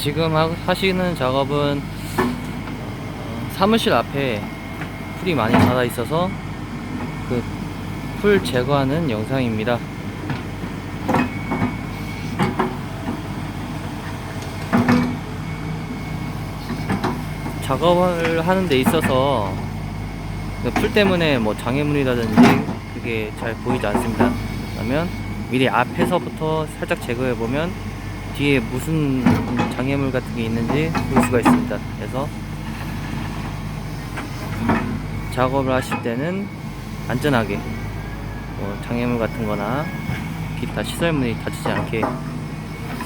지금 하- 하시는 작업은 어, 사무실 앞에 풀이 많이 자라 있어서 그 풀 제거하는 영상입니다. 작업을 하는 데 있어서 그풀 때문에 뭐 장애물이라든지 그게 잘 보이지 않습니다. 그러면 미리 앞에서부터 살짝 제거해 보면 뒤에 무슨 장애물 같은 게 있는지 볼 수가 있습니다. 그래서 작업을 하실 때는 안전하게 뭐 장애물 같은 거나 기타 시설물이 다치지 않게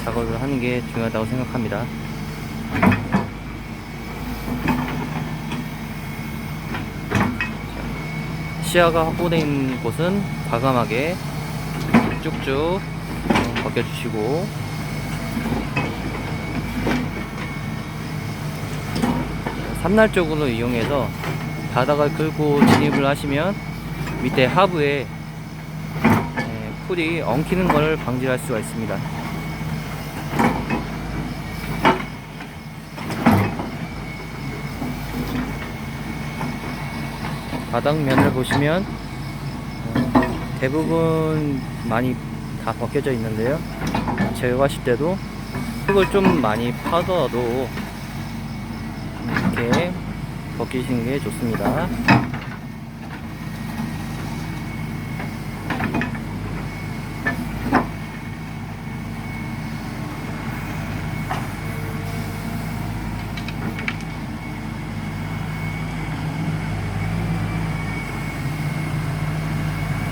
작업을 하는 게 중요하다고 생각합니다. 시야가 확보된 곳은 과감하게 쭉쭉 어, 벗겨주시고 삼날 쪽으로 이용해서 바닥을 긁고 진입을 하시면 밑에 하부에 예, 풀이 엉키는 것을 방지할 수가 있습니다. 바닥면을 보시면 어, 대부분 많이 다 벗겨져 있는데요. 제거하실 때도 흙을 좀 많이 파더라도 이렇게 벗기시는 게 좋습니다.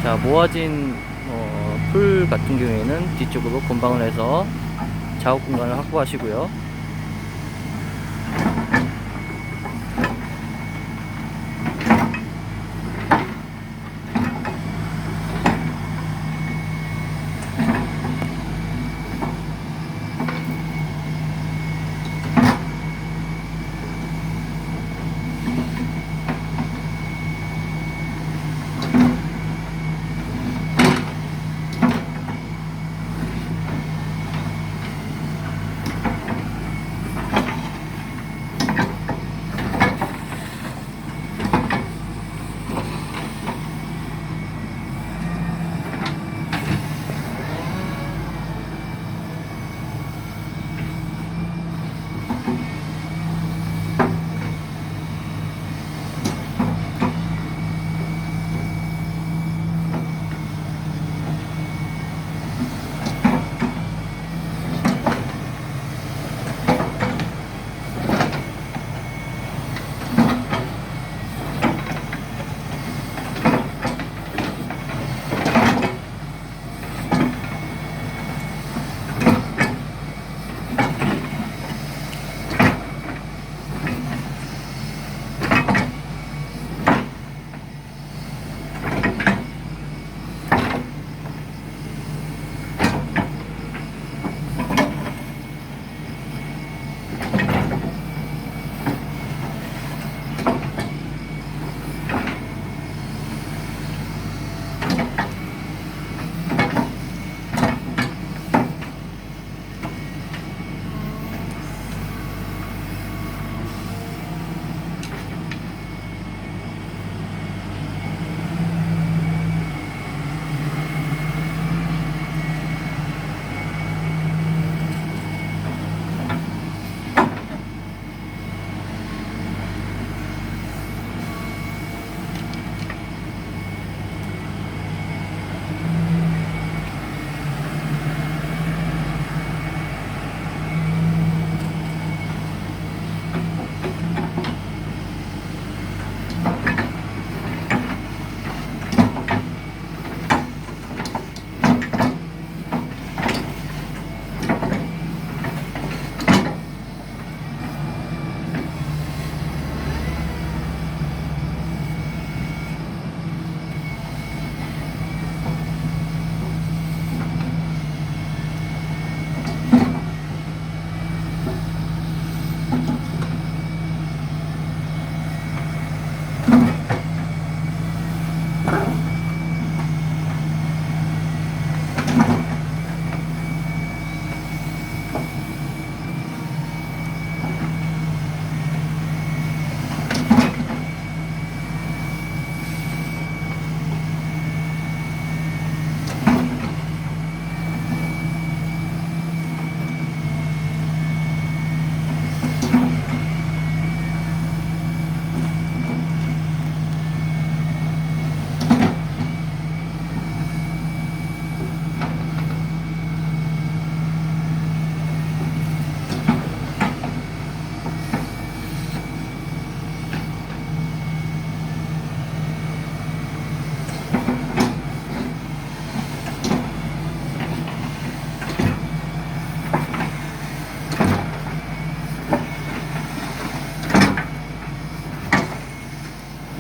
자 모아진 어, 풀 같은 경우에는 뒤쪽으로 건방을 해서 작업 공간을 확보하시고요.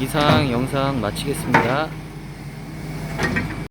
이상 영상 마치겠습니다.